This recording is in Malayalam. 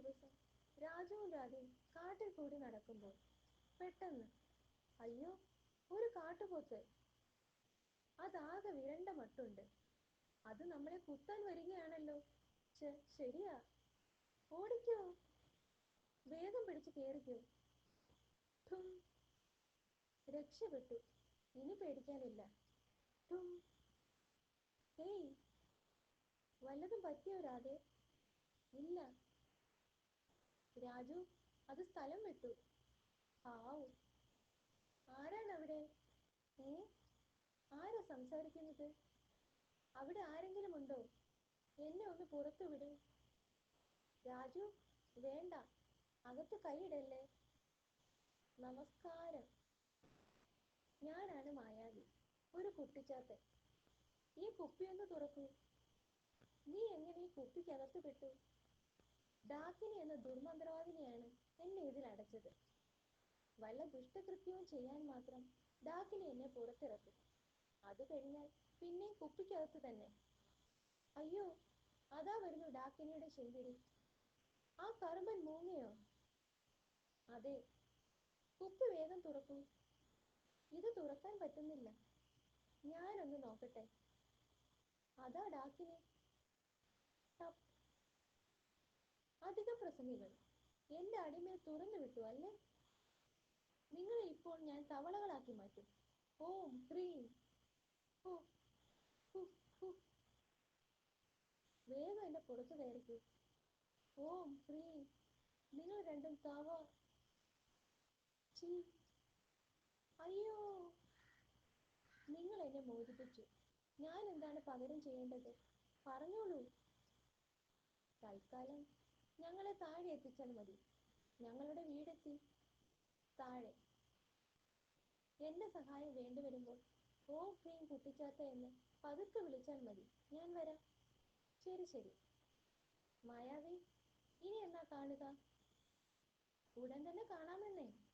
ദിവസം രാജുവും രാധയും കാട്ടിൽ കൂടി നടക്കുമ്പോൾ പെട്ടെന്ന് അയ്യോ ഒരു കാട്ടുപോത്ത്. അതാകെ വിരണ്ട മട്ടുണ്ട്. അത് നമ്മളെ കുത്താൻ വരികയാണല്ലോ. ശരിയാ. ഓടിക്കോ. വേഗം പിടിച്ച് കേറിക്കോ. ഠും. രക്ഷപ്പെട്ടു. ഇനി പേടിക്കാനില്ല. ഠും. ഹേയ് വല്ലതും പറ്റിയോ രാധേ? ഇല്ല. രാജു അത് സ്ഥലം വിട്ടു. പാവം. ആരാണ് അവിടെ ഏ? ആരാ സംസാരിക്കുന്നത്? അവിടെ ആരെങ്കിലും ഉണ്ടോ? എന്നെ ഒന്ന് പുറത്തു വിട്. രാജു വേണ്ട. അകത്ത് കൈയിടല്ലേ? നമസ്കാരം. ഞാനാണ് മായാവി ഒരു കുട്ടിച്ചാത്തൻ. ഈ കുപ്പി ഒന്ന് തുറക്കൂ. നീ എങ്ങനെ ഈ കുപ്പിക്കകത്ത് പെട്ടു? ഡാക്കിനി എന്ന ദുർമന്ത്രവാദിനിയാണ് എന്നെ ഇതിൽ അടച്ചത്. വല്ല ദുഷ്ടകൃത്യവും ചെയ്യാൻ മാത്രം ഡാക്കിനി എന്നെ പുറത്തിറക്കും. അത് കഴിഞ്ഞാൽ പിന്നെ കുപ്പിക്കകത്ത് തന്നെ. അയ്യോ അതാ വരുന്നു ഡാക്കിനിയുടെ ശിങ്കിടി ആ കറുമ്പൻ മൂങ്ങയോ? അതെ കുപ്പി വേഗം തുറക്കൂ. ഇത് തുറക്കാൻ പറ്റുന്നില്ല. ഞാനൊന്ന് നോക്കട്ടെ. അതാ ഡാക്കിനി. അധിക പ്രസംഗികൾ. എന്റെ അടിമയെ തുറന്നു വിട്ടു അല്ലേ? നിങ്ങളെ ഇപ്പോൾ ഞാൻ തവളകളാക്കി മാറ്റും. ഓം ഓ. വേഗം എന്നെ പുറത്തു കയറിക്കൂ. ഓം ഹ്രീം. നിങ്ങൾ രണ്ടും തവ. അയ്യോ. നിങ്ങൾ എന്നെ മോചിപ്പിച്ചു. ഞാൻ എന്താണ് പകരം ചെയ്യേണ്ടത്? പറഞ്ഞോളൂ. തൽക്കാലം. ഞങ്ങളെ താഴെ എത്തിച്ചാൽ മതി. ഞങ്ങളുടെ വീടെത്തി താഴെ. എന്റെ സഹായം വേണ്ടി വരുമ്പോൾ ക്രീം ഹ്രീം കുട്ടിച്ചാത്ത എന്ന് പതുക്കെ വിളിച്ചാൽ മതി. ഞാൻ വരാം. ശരി ശരി. മായാവി ഇനി എന്നാ കാണുക? ഉടൻ തന്നെ കാണാമെന്നേ.